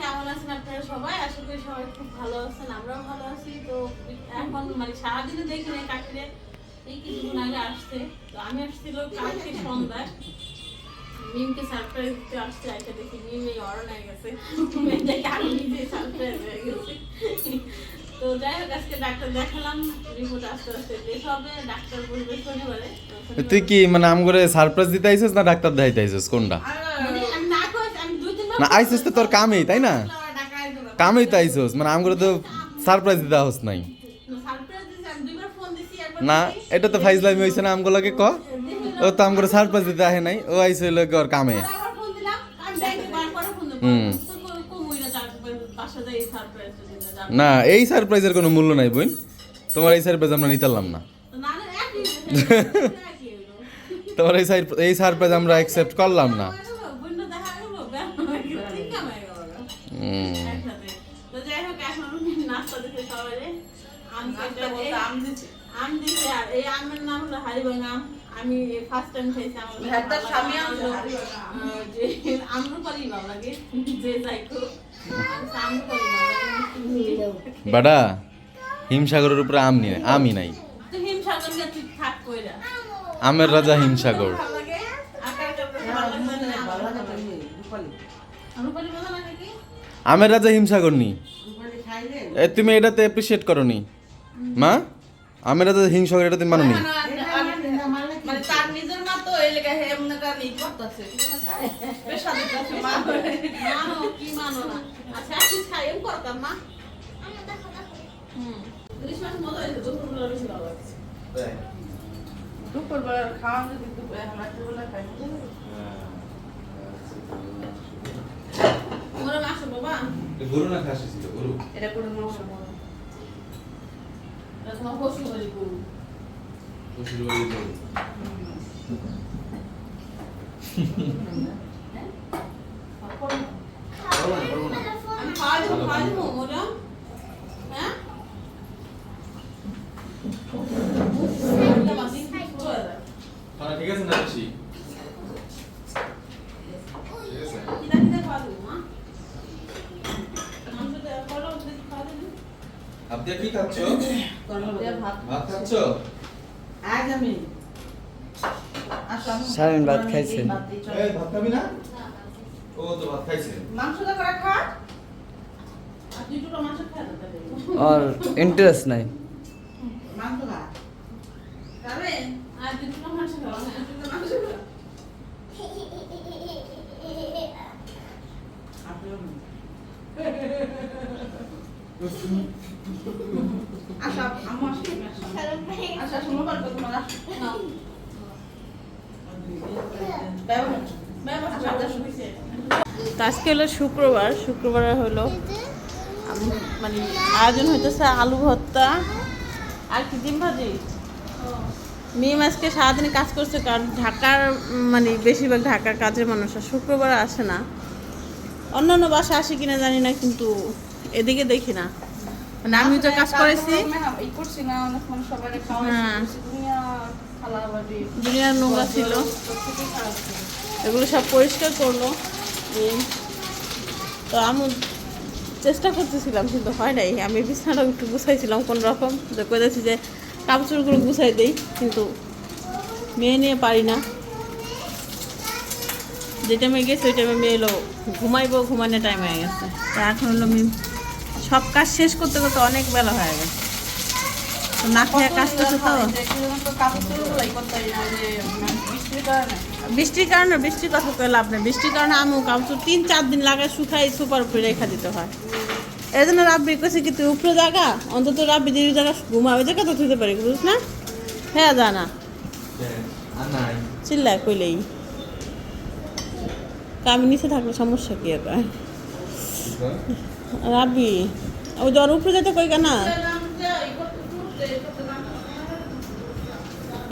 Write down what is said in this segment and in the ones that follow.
কেমন আছেন আপনারা সবাই? আশা করি সবাই খুব ভালো আছেন আমরাও ভালো আছি। তো এখন মানে সারাদিনে দেখি না কাকিরে এই কিছুদিন আগে আসছে। তো আমি আসছিল কালকে সন্ধ্যায়। মিমকে সারপ্রাইজ দিতে আসছে একটা দেখি মিম এই অরণ হয়ে গেছে। মেয়েটাকে আমি নিজে সারপ্রাইজ হয়ে গেছে। তো যাই হোক আজকে ডাক্তার দেখালাম রিপোর্ট আস্তে আস্তে বেশ হবে ডাক্তার বলবে শনিবারে। তুই কি মানে আম করে সারপ্রাইজ দিতে আইছিস না ডাক্তার দেখাইতে আইছিস কোনটা মানে আমি না করেছি আমি দুই তিনবার না আইছিস তো তোর কামেই তাই না? কামেই তো আইছিস মানে আম করে তো সারপ্রাইজ দিতে হস নাই। না এটা তো ফাইজলামি হইছে না আমগুলোকে ক? ও তো আম করে সারপ্রাইজ দিতে আহে নাই ও হইল কি ওর কামে। হুম। না এই সারপ্রাইজের কোনো মূল্য নাই বোন। তোমার এই সারপ্রাইজ আমরা নিতাম না। তোমার এই এই সারপ্রাইজ আমরা অ্যাকসেপ্ট করলাম না বন্য দেখা গেলো ব্যায়াম হয়ে গেলো ঠিক কামাই গেলো হুম। একসাথে তো যাই হোক এখন নাস্তা দিতে সবাই আম নাস্তা বলতে আম দিছে? আর এই আমের নাম হলো হারিবাং আম আমি ফার্স্ট টাইম খাইছি আমার স্বামী যে আম্রপালি ভালো লাগে যে যাই বাডা হিমসাগরের উপরে আম নিয়ে আমি নাই। তো হিমসাগর আমের রাজা হিমসাগর। মানো কি মানো না। তুমি কি খাই এম করতাম মা? হুম ইলিশ মাছ মজা হয়েছে দুপুরবেলা বেশি ভালো লাগছে দুপুরবেলার খাওয়া যদি দুপুর- এখন রাত্রিবেলা খাই। মোরা মাসো বাবা গরু না খাসি ছিল গরু। এটা কোন মাংস বলো। এটা তোমার পশু হলি গরু। আমি খাওয়া দেবো খাওয়া দেবো মোরা হ্যাঁ ঠিক আছে না বেশি কিনা কিনা খাওয়া দেবো মা মাংস দেওয়া করো দেখি খাওয়া দেবো আপনি কি খাচ্ছ? ভাত। ভাত খাচ্ছ? আজ আমি আসো, ভাত খাইছেন? এই ভাত খাবি না? ও তো ভাত খাইছে। মাংসটা করে খা। আর ইন্টারেস্ট নাই। মাংস খা খাবে? আর দুটো মাংস খাওয়া আপনিও নিন। আসো তো আজকে হলো শুক্রবার। শুক্রবার হলো মানে আয়োজন হইতেছে আলু ভর্তা। আর কি, ডিম ভাজি? মিম আজকে সারাদিন কাজ করছে, কারণ ঢাকার মানে বেশিরভাগ ঢাকার কাজের মানুষ আর শুক্রবার আসে না। অন্যান্য বাসা আসে কিনা জানি না, কিন্তু এদিকে দেখি না। মানে আমি তো কাজ করেছি। হ্যাঁ। দুনিয়ার নোংরা ছিল। এগুলো সব পরিষ্কার করল। তো আমি চেষ্টা করতেছিলাম, কিন্তু হয় নাই। আমি বিছানাটা একটু গুছাইছিলাম কোন রকম। যে করেছি যে কাপড়গুলো গুছাই দেই, কিন্তু মেয়ে নিয়ে পারি না। যে টাইমে গেছে, ওই টাইমে মেয়ে এলো। ঘুমাইবো, ঘুমানোর টাইম হয়ে গেছে। তা এখন হলো আমি সব কাজ শেষ করতে করতে অনেক বেলা হয়ে গেছে। তো না খেয়ে কাজ করছে তো? মানে বৃষ্টির কারণে। বৃষ্টির কথা কয়ে লাভ নেই। বৃষ্টির কারণে আমিও কাপড় তিন চার দিন লাগায় শুকাই সুপার উপরে রেখা দিতে হয়। এই জন্য রাব্বি কাছে কি তুই উপরে জায়গা অন্তত রাব্বি যে জায়গা ঘুমাবে জায়গা তো থুতে পারি বুঝিস না? হ্যাঁ যা না চিল্লায় কইলেই। তা আমি নিচে থাকলে সমস্যা কি রাব্বি ওই জ্বর উপরে যেতে কই কেনা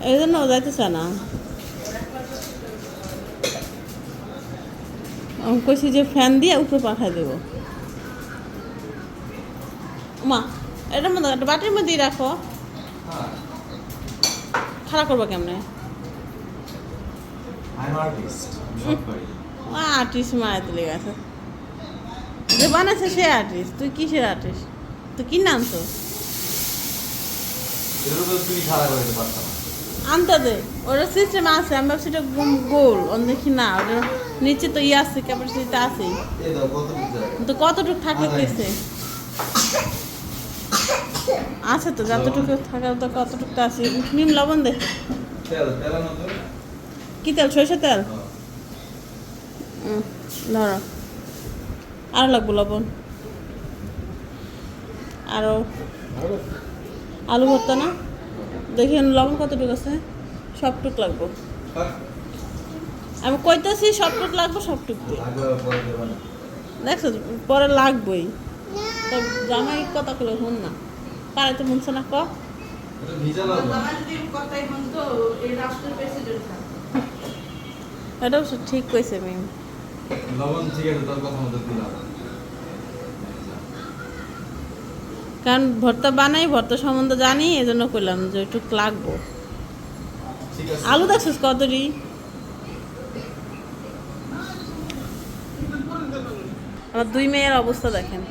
এই জন্য যাইতেছে না। আমি কইছি যে ফ্যান দিয়ে উপরে পাঠাই দেবো। মা এটার মধ্যে একটা বাটির মধ্যেই রাখো। খারাপ করব কেমনে? আর্টিস্ট মারাতে লেগে আছে। যে বানাচ্ছে সে আর্টিস্ট তুই কিসের আর্টিস্ট তুই কি এটা তো আনতে দে। ওরা সিস্টেম আছে আমি ভাবছি এটা গোল- অন্য দেখি না ওটা নিচে তো ইয়ে আছে ক্যাপাসিটি আছে এই দাও কত বুঝতে তো কতটুকু থাকলে কেছে আছে তো যতটুকু থাকার তো কতটুকু তো আছে। নিম লবণ দে। কি তেল? সরষে তেল? ধরো। আর লাগবো লবণ। আরও আলু ভর্তা না? দেখি লবণ কতটুকু আছে? সবটুক লাগবো। আমি কইতেছি সবটুক লাগবো সবটুক দিয়ে। দেখছ পরে লাগবেই। তো জামাই কথা করে শুন না। পারে তো মনছে না ক? এটা অবশ্য ঠিক কইছে মিম। লবণ ঠিক আছে তোর কথা মতো দিলাম। কারণ ভর্তা বানাই ভর্তা সম্বন্ধে জানি এজন্য কইলাম যে একটু লাগবো। আলু দেখছিস কতটি? আমার দুই মেয়ের অবস্থা দেখেন।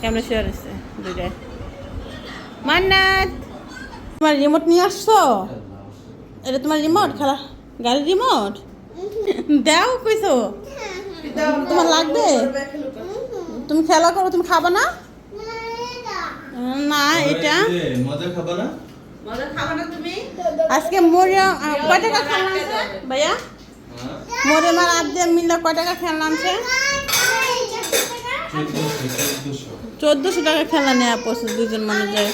কেমন শেয়ার হয়েছে দুইটায় মান্নাত! তোমার রিমোট নিয়ে আসছো? এটা তোমার রিমোট খেলা? গাড়ির রিমোট? দাও কইছো? তোমার লাগবে? তুমি খেলা করো তুমি খাবা না? না এটা। মজা খাবা না আজকে মরিয়া কয় টাকা খেলনা আনছে ভাইয়া? হ্যাঁ মোরে মার আব্দে মিল্লা কয় টাকা খেলনা চোদ্দশো চোদ্দশো টাকা খেলা নেওয়া পড়ছে দুজন মানুষের।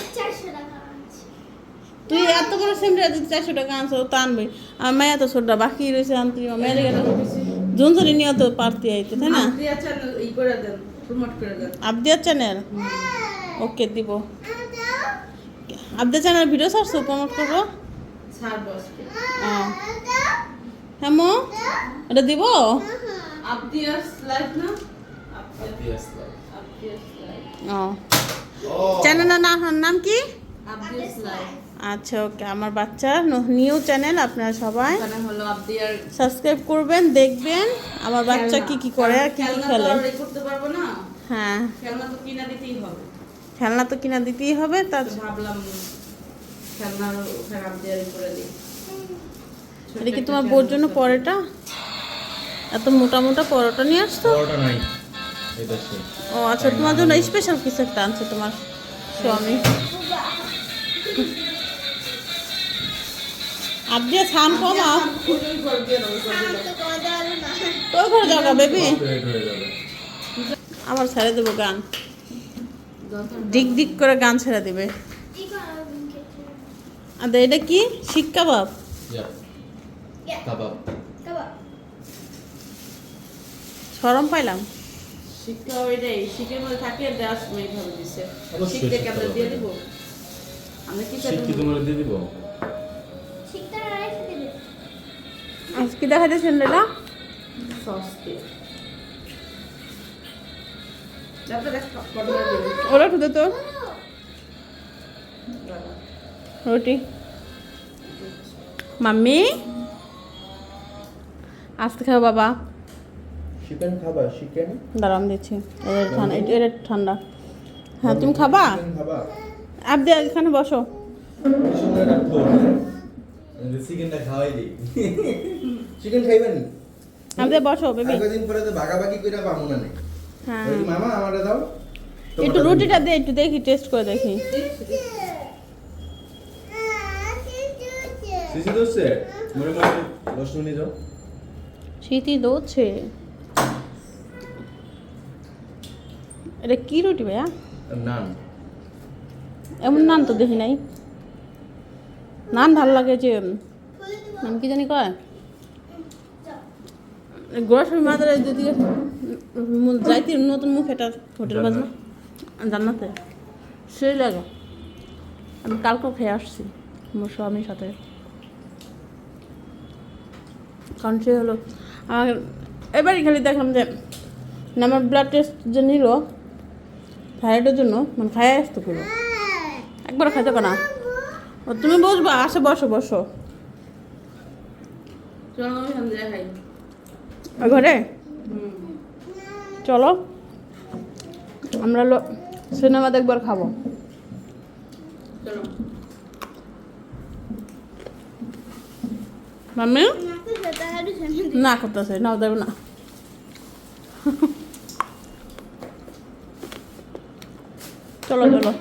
তুই এত বড় সেমটা যদি চারশো টাকা আনছো তা আনবি। আর মেয়া তো ছোটটা বাকি রয়েছে আনতে মেয়ের গেলে জুনসরি নিয়ে তো পারতি আইতে তাই না? দিয়া চ্যানেল ওকে দিব। আবদিয়া চ্যানেল ভিডিও ছাড়ছো প্রমোট করব? হ্যাঁ হ্যাঁ মো এটা দিব? চ্যানেলের নাম নাম কি? আবদিয়াস লাইফ আচ্ছা ওকে। আমার বাচ্চার নিউ চ্যানেল আপনারা সবাই সাবস্ক্রাইব করবেন দেখবেন আমার বাচ্চা কি কি করে আর কি কি খেলে। আর এ করতে পারব না? হ্যাঁ। খেলনা তো কিনা দিতেই হবে। খেলনা তো কিনা দিতেই হবে তার ভাবলাম এটা কি তোমার বোর জন্য তো- পরোটা? এত মোটা মোটা পরোটা নিয়ে আসতো ও আচ্ছা তোমার জন্য স্পেশাল কিছু একটা আনছে তোমার স্বামী। কমাও ঘর দিয়ে দিয়ে দাও। ওই ঘরে যাও বেবি। আবার ছেড়ে দেবো গান। দিক দিক করে গান ছেড়ে দেবে। আর এটা কি? শিক কাবাব. সরম পাইলাম। শিক্ষা ওইটাই শিখের মধ্যে থাকে দেওয়ার সময় এইভাবে দিছে। শিখতে কেমন দিয়ে দিব। আমরা কি তোমার দিয়ে দিব? কি দেখা যাচ্ছে তারপরে ওরা খুদে তো রুটি। মাম্মি? আসতে খাও বাবা। চিকেন খাবা? চিকেন দাঁড়াম দিচ্ছি। এটা ঠান্ডা এটা- ঠান্ডা। হ্যাঁ তুমি খাবা? আপনি এখানে বসো। চিকেনটা খাওয়াই দিই। চিকেন খাইবানি? আপনি বসো বেবি আর কদিন পরে তো ভাগাভাগি কইরা পামু না নাই হ্যাঁ। মামা আমারে দাও। একটু রুটিটা দে একটু দেখি টেস্ট করে দেখি। সিসি দোষে মনে মনে দশ মিনিট যাও। এটা কি রুটি ভাইয়া? নান। এমন নান তো দেখি নাই। নান ভালো লাগে যে নাম কি জানি কয়? গ্রোসারি মাদারে যদি যাইতে নতুন মুখ এটা হোটেল বাজনা। জান্নাতে। সেই লাগে। আমি কালকেও খেয়ে আসছি আমার স্বামীর সাথে। কারণ সে হলো আমার এবারই খালি দেখলাম যে আমার ব্লাড টেস্ট যে নিল থাইরয়েডের জন্য মানে খাই আসতে পুরো একবার খাইতে না। ও তুমি বসবা আসে বসো বসো। চলো আমি খাই ঘরে? চলো। আমরা সিনেমা দেখবার খাব। মাম্মি? না করতেছে নাও দেব না। চলো চলো।